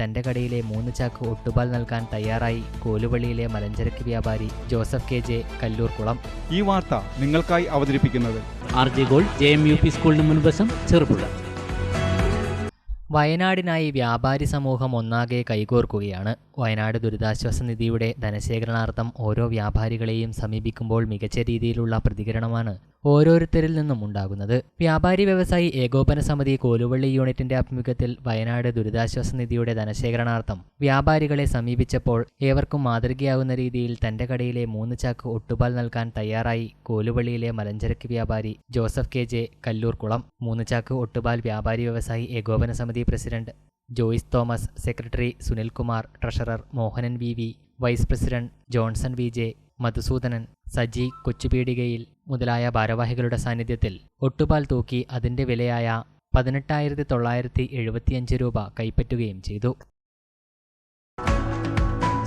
തന്റെ കടയിലെ മൂന്ന് ചാക്ക് ഒട്ടുപാൽ നൽകാൻ തയ്യാറായി കോലുവള്ളിയിലെ മലഞ്ചരക്ക് വ്യാപാരി ജോസഫ് കെ ജെ കല്ലൂർകുളം. ഈ വാർത്ത നിങ്ങൾക്കായി അവതരിപ്പിക്കുന്നത് R J Gold J M U P സ്കൂളിന് മുൻവശം ചെറുപുഴ. വയനാടിനായി വ്യാപാരി സമൂഹം ഒന്നാകെ കൈകോർക്കുകയാണ്. വയനാട് ദുരിതാശ്വാസ നിധിയുടെ ധനശേഖരണാർത്ഥം ഓരോ വ്യാപാരികളെയും സമീപിക്കുമ്പോൾ മികച്ച രീതിയിലുള്ള പ്രതികരണമാണ് ഓരോരുത്തരിൽ നിന്നും ഉണ്ടാകുന്നത്. വ്യാപാരി വ്യവസായി ഏകോപന സമിതി കോലുവള്ളി യൂണിറ്റിന്റെ ആഭിമുഖ്യത്തിൽ വയനാട് ദുരിതാശ്വാസ നിധിയുടെ ധനശേഖരണാർത്ഥം വ്യാപാരികളെ സമീപിച്ചപ്പോൾ ഏവർക്കും മാതൃകയാകുന്ന രീതിയിൽ തന്റെ കടയിലെ മൂന്ന് ചാക്ക് ഒട്ടുപാൽ നൽകാൻ തയ്യാറായി കോലുവള്ളിയിലെ മലഞ്ചരക്ക് വ്യാപാരി ജോസഫ് കെ ജെ കല്ലൂർകുളം മൂന്ന് ചാക്ക് ഒട്ടുപാൽ Vyapari Vyavasayi Ekopana Samithi president Joyce Thomas secretary Sunilkumar treasurer Mohanan V V vice president Johnson V J Madhusoodanan Saji Kochupeedikayil മുതലായ ഭാരവാഹികളുടെ സാന്നിധ്യത്തിൽ ഒട്ടുപാൽ തൂക്കി അതിന്റെ വിലയായ പതിനെട്ടായിരത്തി തൊള്ളായിരത്തി എഴുപത്തിയഞ്ച് രൂപ കൈപ്പറ്റുകയും ചെയ്തു.